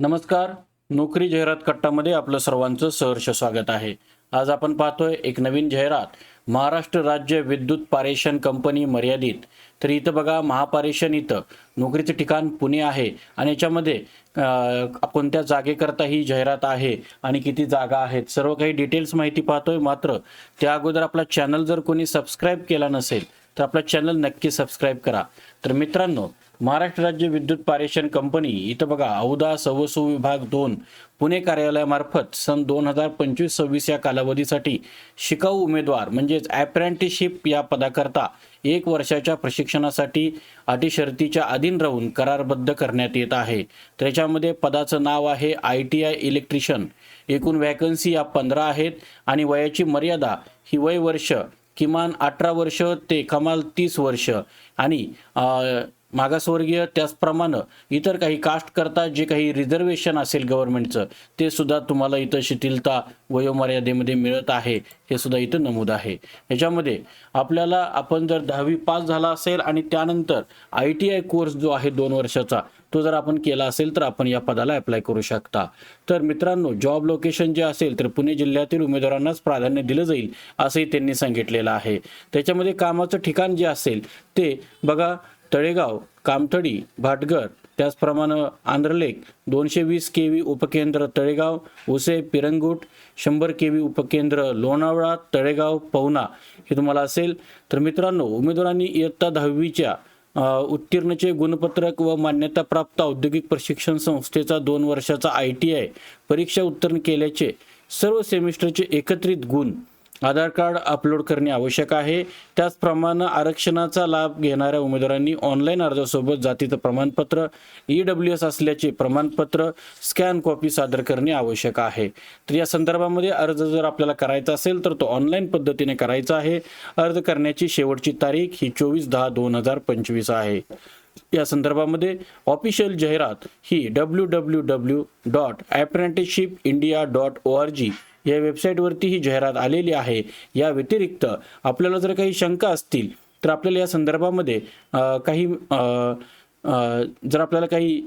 नमस्कार. नोकरी जाहिरात कट्टामध्ये आपलं सर्वांचं सहर्ष स्वागत आहे. आज आपण पाहतोय एक नवीन जाहिरात. महाराष्ट्र राज्य विद्युत पारेषण कंपनी मर्यादित. तर इथं बघा महापारेषण इथं. नोकरीचं ठिकाण पुणे आहे आणि याच्यामध्ये कोणत्या जागेकरता ही जाहिरात आहे आणि किती जागा आहेत सर्व काही डिटेल्स माहिती पाहतोय. मात्र त्या अगोदर आपला चॅनल जर कोणी सबस्क्राईब केला नसेल तर आपला चॅनल नक्की सबस्क्राईब करा. तर मित्रांनो महाराष्ट्र राज्य विद्युत पारेषण कंपनी इथं बघा औदा सवसू विभाग दोन पुणे कार्यालयामार्फत सन दोन हजार पंचवीस सव्वीस या कालावधीसाठी शिकाऊ उमेदवार म्हणजेच ॲप्रेंटिसशिप या पदाकरता एक वर्षाच्या प्रशिक्षणासाठी अटी शर्तीच्या अधीन राहून करारबद्ध करण्यात येत आहे. त्याच्यामध्ये पदाचं नाव आहे आय टी आय इलेक्ट्रिशियन एकूण व्हॅकन्सी या पंधरा आहेत आणि वयाची मर्यादा ही वय वर्ष किमान अठरा वर्ष ते कमाल तीस वर्ष. आणि मागासवर्गीय त्याचप्रमाणे इतर काही कास्ट करता जे काही रिझर्वेशन असेल गव्हर्नमेंटचं ते सुद्धा तुम्हाला इथं शिथिलता वयोमर्यादेमध्ये मिळत आहे हे सुद्धा इथं नमूद आहे. याच्यामध्ये आपल्याला आपण जर दहावी पास झाला असेल आणि त्यानंतर आय टी आय कोर्स जो आहे दोन वर्षाचा तो जर आपण केला असेल तर आपण या पदाला अप्लाय करू शकता. तर मित्रांनो जॉब लोकेशन जे असेल तर पुणे जिल्ह्यातील उमेदवारांनाच प्राधान्य दिलं जाईल असंही त्यांनी सांगितलेलं आहे. त्याच्यामध्ये कामाचं ठिकाण जे असेल ते बघा तळेगाव कामथडी भाटघर त्याचप्रमाणे आंध्रलेख दोनशे वीस के व्ही उपकेंद्र तळेगाव उसे पिरंगुट शंभर के व्ही उपकेंद्र लोणावळा तळेगाव पवना हे तुम्हाला असेल. तर मित्रांनो उमेदवारांनी इयत्ता दहावीच्या उत्तीर्णचे गुणपत्रक व मान्यताप्राप्त औद्योगिक प्रशिक्षण संस्थेचा दोन वर्षाचा आय टी आय परीक्षा उत्तीर्ण केल्याचे सर्व सेमिस्टरचे एकत्रित गुण आधार कार्ड अपलोड करणे आवश्यक आहे. त्याचप्रमाणे आरक्षणाचा लाभ घेणाऱ्या उमेदवारांनी ऑनलाईन अर्जासोबत जातीचं प्रमाणपत्र ई डब्ल्यू एस असल्याचे प्रमाणपत्र स्कॅन कॉपी सादर करणे आवश्यक आहे. तर या संदर्भामध्ये अर्ज जर आपल्याला करायचा असेल तर तो ऑनलाईन पद्धतीने करायचा आहे. अर्ज करण्याची शेवटची तारीख ही चोवीस दहा दोन हजार पंचवीस आहे. या संदर्भामध्ये ऑफिशियल जाहिरात ही W W W dot apprenticeship India dot O R G या वेबसाईटवरती ही जाहिरात आलेली आहे. या व्यतिरिक्त आपल्याला जर काही शंका असतील तर आपल्याला या संदर्भामध्ये काही जर आपल्याला काही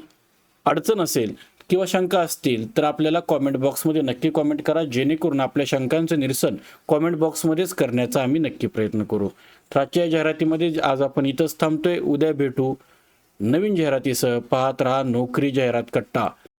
अडचण असेल किंवा शंका असतील तर आपल्याला कॉमेंट बॉक्समध्ये नक्की कॉमेंट करा जेणेकरून आपल्या शंकांचं निरसन कॉमेंट बॉक्समध्येच करण्याचा आम्ही नक्की प्रयत्न करू. तर आजच्या जाहिरातीमध्ये आज आपण इथंच थांबतोय. उद्या भेटू नवीन जाहिरातीसह. पाहत राहा नोकरी जाहिरात कट्टा.